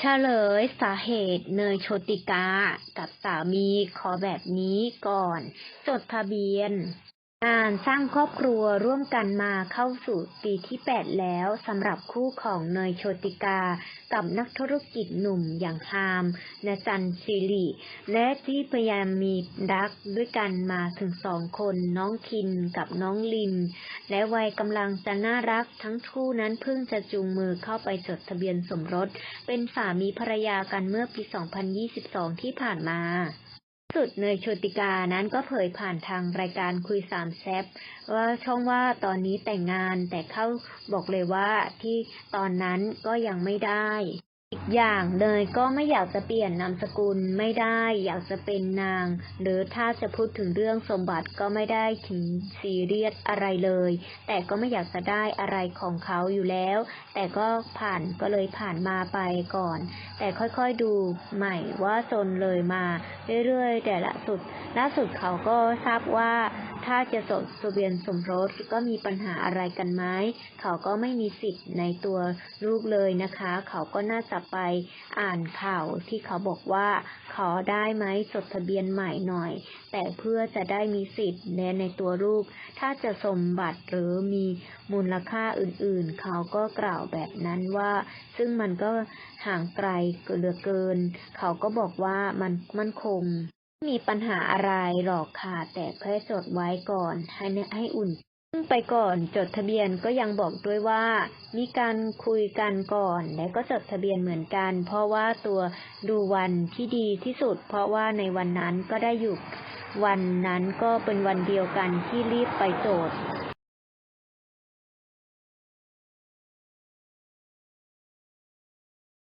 เฉลยสาเหตุเนยโชติกา กับสามีขอแบบนี้ก่อน จดทะเบียน งานสร้างครอบครัวร่วมกันมาเข้าสู่ปีที่ 8 แล้วสำหรับคู่ของเนยโชติกา กับนักธุรกิจหนุ่มอย่างฮามนจันทร์สิริและที่พยายามมีรักด้วยกันมาถึงสองคนน้องคินกับน้องลิน และวัยกำลังจะน่ารักทั้งคู่นั้นเพิ่งจะจูงมือเข้าไปจดทะเบียนสมรส เป็นสามีภรรยากันเมื่อปี 2022 ที่ผ่านมา สุดเนยโชติกานั้นก็เผยผ่านทางรายการคุยสามแซบว่าช่องว่าตอนนี้แต่งงานแต่เข้าบอกเลยว่าที่ตอนนั้นก็ยังไม่ได้ อย่างเนยก็ไม่อยากจะเปลี่ยนนามสกุลไม่ได้ อยากจะเป็นนาง หรือถ้าจะพูดถึงเรื่องสมบัติก็ไม่ได้ถึงซีเรียสอะไรเลย แต่ก็ไม่อยากจะได้อะไรของเขาอยู่แล้ว แต่ก็ผ่านก็เลยผ่านมาไปก่อน แต่ค่อยๆดูใหม่ว่าจนเลยมา เรื่อยๆแต่ละสุดล่าสุดเขาก็ทราบว่า ถ้าจะจดทะเบียนสมรสก็มีปัญหาอะไรกันไหมเขาก็ไม่มีสิทธิ์ในตัวลูกเลยนะคะ เขาก็น่าจะไปอ่านข่าวที่เขาบอกว่าขอได้ไหมจดทะเบียนใหม่หน่อย แต่เพื่อจะได้มีสิทธิ์ในในตัวลูก ถ้าจะสมบัติหรือมีมูลค่าอื่นๆ เขาก็กล่าวแบบนั้นว่า ซึ่งมันก็ห่างไกลเหลือเกิน เขาก็บอกว่ามันมั่นคง มีปัญหาอะไรหรอกค่ะ แต่แค่จดไว้ก่อน ให้ให้อุ่นซึ่งไปก่อนจดทะเบียนก็ยังบอกด้วยว่า มีการคุยกันก่อน และก็จดทะเบียนเหมือนกัน เพราะว่าตัวดูวันที่ดีที่สุด เพราะว่าในวันนั้นก็ได้อยู่วันนั้นก็เป็นวันเดียวกันที่รีบไปโจทย์